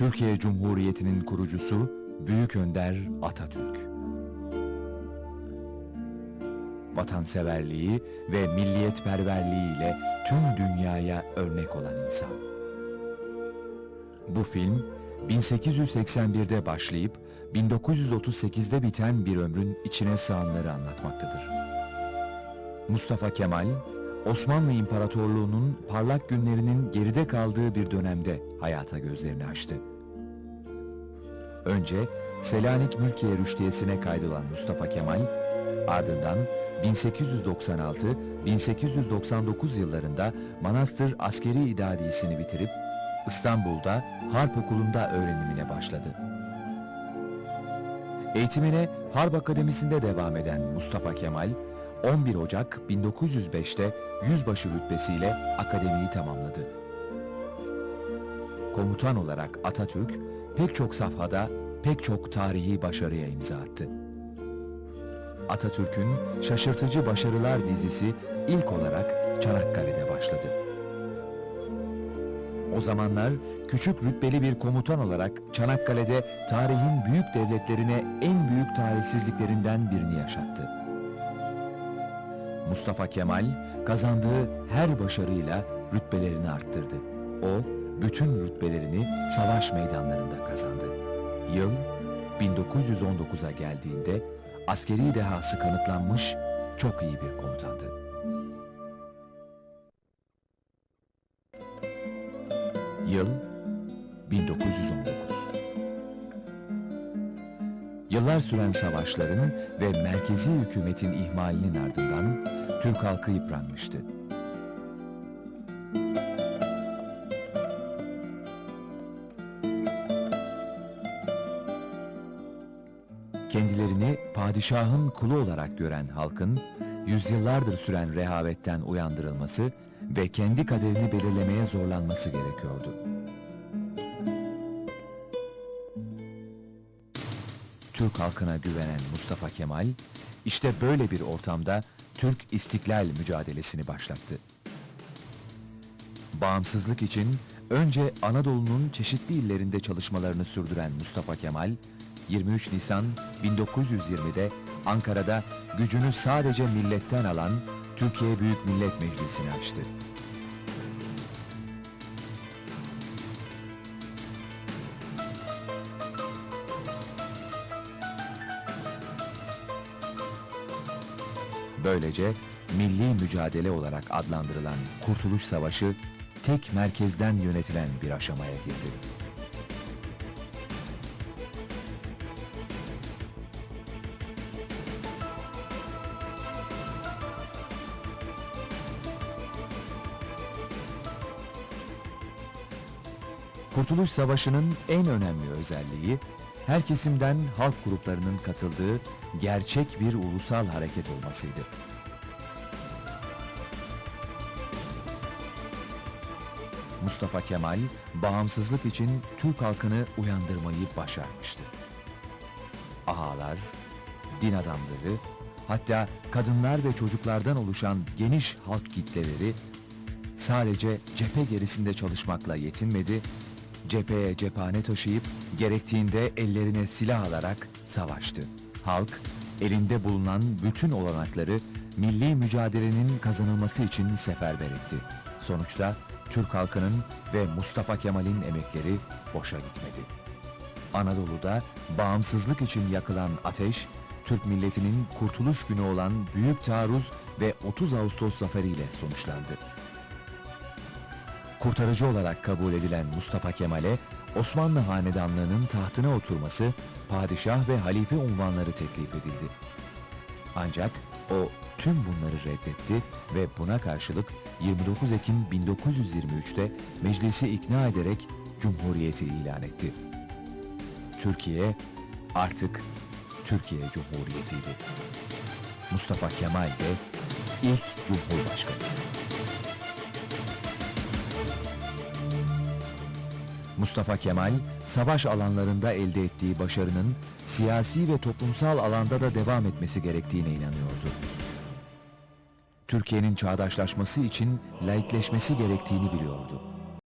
Türkiye Cumhuriyeti'nin kurucusu Büyük Önder Atatürk. Vatanseverliği ve milliyetperverliğiyle tüm dünyaya örnek olan insan. Bu film 1881'de başlayıp 1938'de biten bir ömrün içine sığanları anlatmaktadır. Mustafa Kemal, Osmanlı İmparatorluğu'nun parlak günlerinin geride kaldığı bir dönemde hayata gözlerini açtı. Önce Selanik Mülkiye Rüştiyesi'ne kaydolan Mustafa Kemal, ardından 1896-1899 yıllarında Manastır Askeri İdadisini bitirip İstanbul'da Harp Okulu'nda öğrenimine başladı. Eğitimine Harp Akademisi'nde devam eden Mustafa Kemal, 11 Ocak 1905'te yüzbaşı rütbesiyle akademiyi tamamladı. Komutan olarak Atatürk, pek çok safhada pek çok tarihi başarıya imza attı. Atatürk'ün şaşırtıcı başarılar dizisi ilk olarak Çanakkale'de başladı. O zamanlar küçük rütbeli bir komutan olarak Çanakkale'de tarihin büyük devletlerine en büyük talihsizliklerinden birini yaşattı. Mustafa Kemal kazandığı her başarıyla rütbelerini arttırdı. O bütün rütbelerini savaş meydanlarında kazandı. Yıl 1919'a geldiğinde askeri dehası kanıtlanmış çok iyi bir komutandı. Yıl 1919. Yıllar süren savaşların ve merkezi hükümetin ihmalinin ardından Türk halkı yıpranmıştı. Kendilerini padişahın kulu olarak gören halkın yüzyıllardır süren rehavetten uyandırılması ve kendi kaderini belirlemeye zorlanması gerekiyordu. Türk halkına güvenen Mustafa Kemal, işte böyle bir ortamda Türk İstiklal mücadelesini başlattı. Bağımsızlık için önce Anadolu'nun çeşitli illerinde çalışmalarını sürdüren Mustafa Kemal, 23 Nisan 1920'de Ankara'da gücünü sadece milletten alan Türkiye Büyük Millet Meclisi'ni açtı. Böylece milli mücadele olarak adlandırılan Kurtuluş Savaşı tek merkezden yönetilen bir aşamaya girdi. Kurtuluş Savaşı'nın en önemli özelliği, her kesimden halk gruplarının katıldığı gerçek bir ulusal hareket olmasıydı. Mustafa Kemal, bağımsızlık için Türk halkını uyandırmayı başarmıştı. Ahalar, din adamları, hatta kadınlar ve çocuklardan oluşan geniş halk kitleleri sadece cephe gerisinde çalışmakla yetinmedi, cepheye cephane taşıyıp gerektiğinde ellerine silah alarak savaştı. Halk, elinde bulunan bütün olanakları milli mücadelenin kazanılması için seferber etti. Sonuçta Türk halkının ve Mustafa Kemal'in emekleri boşa gitmedi. Anadolu'da bağımsızlık için yakılan ateş, Türk milletinin kurtuluş günü olan Büyük Taarruz ve 30 Ağustos zaferiyle sonuçlandı. Kurtarıcı olarak kabul edilen Mustafa Kemal'e Osmanlı Hanedanlığı'nın tahtına oturması, padişah ve halife unvanları teklif edildi. Ancak o tüm bunları reddetti ve buna karşılık 29 Ekim 1923'te meclisi ikna ederek Cumhuriyeti ilan etti. Türkiye artık Türkiye Cumhuriyeti'ydi. Mustafa Kemal de ilk Cumhurbaşkanı. Mustafa Kemal, savaş alanlarında elde ettiği başarının siyasi ve toplumsal alanda da devam etmesi gerektiğine inanıyordu. Türkiye'nin çağdaşlaşması için laikleşmesi gerektiğini biliyordu.